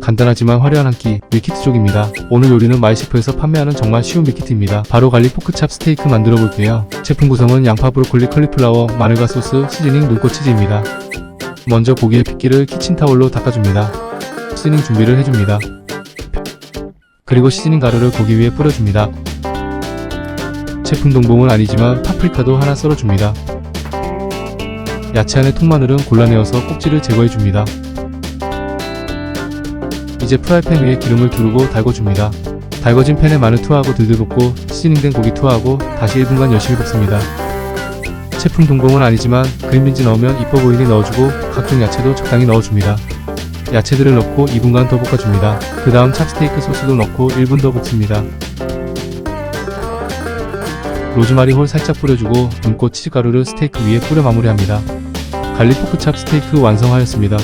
간단하지만 화려한 한 끼 밀키트족입니다. 오늘 요리는 마이셰프에서 판매하는 정말 쉬운 밀키트입니다. 바로 갈릭 포크찹 스테이크 만들어 볼게요. 제품 구성은 양파, 브로콜리, 컬리플라워, 마늘과 소스, 시즈닝, 눈꽃 치즈입니다. 먼저 고기의 핏기를 키친타올로 닦아줍니다. 시즈닝 준비를 해줍니다. 그리고 시즈닝 가루를 고기 위에 뿌려줍니다. 제품 동봉은 아니지만 파프리카도 하나 썰어줍니다. 야채 안에 통마늘은 골라내어서 꼭지를 제거해줍니다. 이제 프라이팬 위에 기름을 두르고 달궈줍니다. 달궈진 팬에 마늘 투하하고 들들 볶고 시즈닝된 고기 투하하고 다시 1분간 열심히 볶습니다. 제품 동봉은 아니지만 그린빈지 넣으면 이뻐 보이니 넣어주고 각종 야채도 적당히 넣어줍니다. 야채들을 넣고 2분간 더 볶아줍니다. 그 다음 찹스테이크 소스도 넣고 1분 더 볶습니다. 로즈마리 홀 살짝 뿌려주고 눈꽃 치즈가루를 스테이크 위에 뿌려 마무리합니다. 갈릭 포크찹 스테이크 완성하였습니다.